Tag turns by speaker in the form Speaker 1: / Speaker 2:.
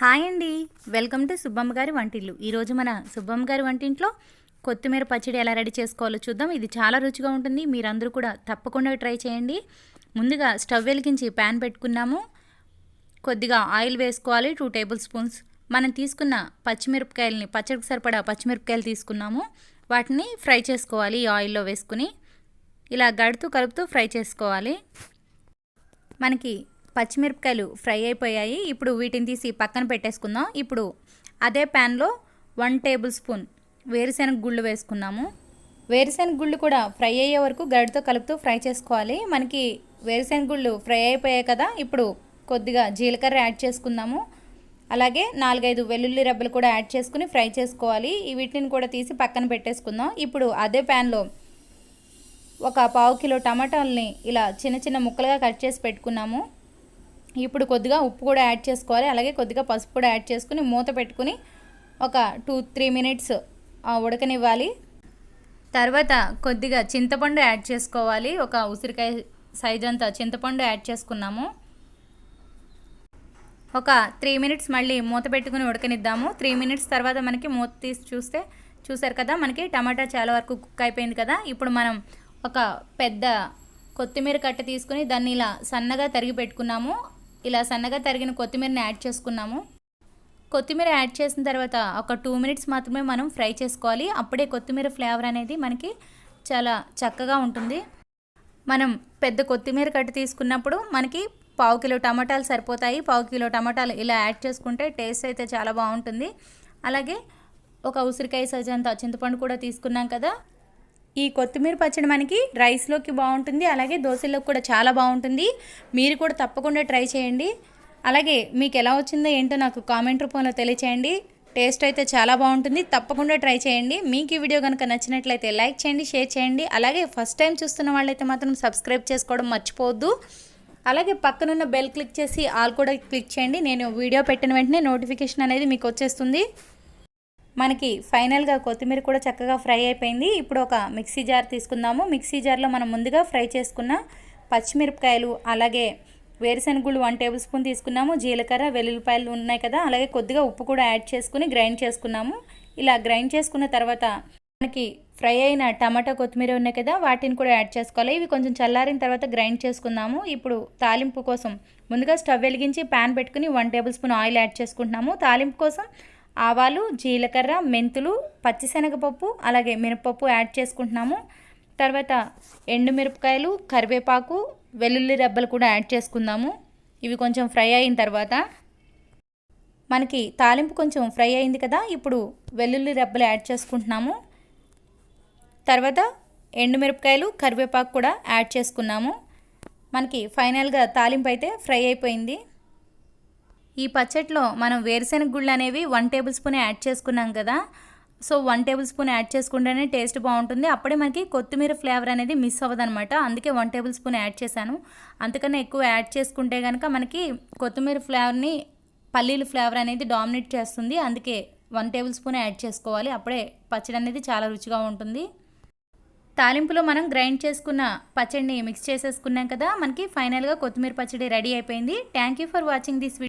Speaker 1: Hi అండి. Welcome to Subbamma గారి వంటిల్లు. ఈరోజు మన సుబ్బమ్మ గారి వంటింట్లో కొత్తిమీర పచ్చడి ఎలా రెడీ చేసుకోవాలో చూద్దాం. ఇది చాలా రుచిగా ఉంటుంది. మీరందరూ కూడా తప్పకుండా ట్రై చేయండి. ముందుగా స్టవ్ వెలిగించి ప్యాన్ పెట్టుకున్నాము. కొద్దిగా ఆయిల్ వేసుకోవాలి. Two tablespoons. మనం తీసుకున్న పచ్చిమిరపకాయలని పచ్చడికి సరిపడా పచ్చిమిరపకాయలు తీసుకున్నాము. వాటిని ఫ్రై చేసుకోవాలి ఈ ఆయిల్లో వేసుకుని. ఇలా గడుతూ కలుపుతూ ఫ్రై చేసుకోవాలి. మనకి పచ్చిమిరపకాయలు ఫ్రై అయిపోయాయి. ఇప్పుడు వీటిని తీసి పక్కన పెట్టేసుకుందాం. ఇప్పుడు అదే ప్యాన్లో వన్ టేబుల్ స్పూన్ వేరుశెనగ గుళ్ళు వేసుకున్నాము. వేరుశెనగ గుళ్ళు కూడా ఫ్రై అయ్యే వరకు గడితో కలుపుతూ ఫ్రై చేసుకోవాలి. మనకి వేరుశెనగ గుళ్ళు ఫ్రై అయిపోయాయి కదా ఇప్పుడు కొద్దిగా జీలకర్ర యాడ్ చేసుకుందాము. అలాగే నాలుగైదు వెల్లుల్లి రెబ్బలు కూడా యాడ్ చేసుకుని ఫ్రై చేసుకోవాలి. వీటిని కూడా తీసి పక్కన పెట్టేసుకుందాం. ఇప్పుడు అదే ప్యాన్లో ఒక పావు కిలో టమాటాలని ఇలా చిన్న చిన్న ముక్కలుగా కట్ చేసి పెట్టుకున్నాము. ఇప్పుడు కొద్దిగా ఉప్పు కూడా యాడ్ చేసుకోవాలి. అలాగే కొద్దిగా పసుపు కూడా యాడ్ చేసుకుని మూత పెట్టుకుని ఒక టూ త్రీ మినిట్స్ ఉడకనివ్వాలి. తర్వాత కొద్దిగా చింతపండు యాడ్ చేసుకోవాలి. ఒక ఉసిరికాయ సైజ్ అంతా చింతపండు యాడ్ చేసుకున్నాము. ఒక త్రీ మినిట్స్ మళ్ళీ మూత పెట్టుకుని ఉడకనిద్దాము. త్రీ మినిట్స్ తర్వాత మనకి మూత తీసి చూస్తే చూసారు కదా మనకి టమాటా చాలా వరకు కుక్ అయిపోయింది కదా. ఇప్పుడు మనం ఒక పెద్ద కొత్తిమీర కట్ట తీసుకుని దాన్ని ఇలా సన్నగా తరిగి పెట్టుకున్నాము. ఇలా సన్నగా తరిగిన కొత్తిమీరని యాడ్ చేసుకున్నాము. కొత్తిమీర యాడ్ చేసిన తర్వాత ఒక టూ మినిట్స్ మాత్రమే మనం ఫ్రై చేసుకోవాలి. అప్పుడే కొత్తిమీర ఫ్లేవర్ అనేది మనకి చాలా చక్కగా ఉంటుంది. మనం పెద్ద కొత్తిమీర కట్టు తీసుకున్నప్పుడు మనకి పావు కిలో టమాటాలు సరిపోతాయి. పావు కిలో టమాటాలు ఇలా యాడ్ చేసుకుంటే టేస్ట్ అయితే చాలా బాగుంటుంది. అలాగే ఒక ఉసిరికాయ సజ్జంత చింతపండు కూడా తీసుకున్నాం కదా. ఈ కొత్తిమీర పచ్చడి మనకి రైస్లోకి బాగుంటుంది. అలాగే దోశలోకి కూడా చాలా బాగుంటుంది. మీరు కూడా తప్పకుండా ట్రై చేయండి. అలాగే మీకు ఎలా వచ్చిందో ఏంటో నాకు కామెంట్ రూపంలో తెలియచేయండి. టేస్ట్ అయితే చాలా బాగుంటుంది. తప్పకుండా ట్రై చేయండి. మీకు ఈ వీడియో కనుక నచ్చినట్లయితే లైక్ చేయండి షేర్ చేయండి. అలాగే ఫస్ట్ టైం చూస్తున్న వాళ్ళైతే మాత్రం సబ్స్క్రైబ్ చేసుకోవడం మర్చిపోవద్దు. అలాగే పక్కనున్న బెల్ క్లిక్ చేసి ఆల్ కూడా క్లిక్ చేయండి. నేను వీడియో పెట్టిన వెంటనే నోటిఫికేషన్ అనేది మీకు వచ్చేస్తుంది. మనకి ఫైనల్గా కొత్తిమీర కూడా చక్కగా ఫ్రై అయిపోయింది. ఇప్పుడు ఒక మిక్సీ జార్ తీసుకుందాము. మిక్సీ జార్లో మనం ముందుగా ఫ్రై చేసుకున్న పచ్చిమిరపకాయలు అలాగే వేరుశనగుళ్ళు వన్ టేబుల్ స్పూన్ తీసుకున్నాము. జీలకర్ర వెల్లుల్లిపాయలు ఉన్నాయి కదా అలాగే కొద్దిగా ఉప్పు కూడా యాడ్ చేసుకుని గ్రైండ్ చేసుకున్నాము. ఇలా గ్రైండ్ చేసుకున్న తర్వాత మనకి ఫ్రై అయిన టమాటా కొత్తిమీర ఉన్నాయి కదా వాటిని కూడా యాడ్ చేసుకోవాలి. ఇవి కొంచెం చల్లారిన తర్వాత గ్రైండ్ చేసుకుందాము. ఇప్పుడు తాలింపు కోసం ముందుగా స్టవ్ వెలిగించి ప్యాన్ పెట్టుకుని one tablespoon oil add చేసుకుంటున్నాము. తాలింపు కోసం ఆవాలు జీలకర్ర మెంతులు పచ్చిశనగపప్పు అలాగే మినపప్పు యాడ్ చేసుకుంటున్నాము. తర్వాత ఎండుమిరపకాయలు కరివేపాకు వెల్లుల్లి రెబ్బలు కూడా యాడ్ చేసుకుందాము. ఇవి కొంచెం ఫ్రై అయిన తర్వాత మనకి తాలింపు కొంచెం ఫ్రై అయింది కదా ఇప్పుడు వెల్లుల్లి రెబ్బలు యాడ్ చేసుకుంటున్నాము. తర్వాత ఎండుమిరపకాయలు కరివేపాకు కూడా యాడ్ చేసుకున్నాము. మనకి ఫైనల్గా తాలింపు అయితే ఫ్రై అయిపోయింది. ఈ పచ్చట్లో మనం వేరుశెనగ గుళ్ళు అనేవి వన్ టేబుల్ స్పూన్ యాడ్ చేసుకున్నాం కదా. So one tablespoon add చేసుకుంటేనే టేస్ట్ బాగుంటుంది. అప్పుడే మనకి కొత్తిమీర ఫ్లేవర్ అనేది మిస్ అవ్వదనమాట అందుకే వన్ టేబుల్ స్పూన్ యాడ్ చేశాను. అంతకన్నా ఎక్కువ యాడ్ చేసుకుంటే కనుక మనకి కొత్తిమీర ఫ్లేవర్ని పల్లీల ఫ్లేవర్ అనేది డామినేట్ చేస్తుంది. అందుకే వన్ టేబుల్ స్పూన్ యాడ్ చేసుకోవాలి. అప్పుడే పచ్చడి అనేది చాలా రుచిగా ఉంటుంది. తాలింపులో మనం గ్రైండ్ చేసుకున్న పచ్చడిని మిక్స్ చేసేసుకున్నాం కదా. మనకి ఫైనల్గా కొత్తిమీర పచ్చడి రెడీ అయిపోయింది. Thank you for watching this video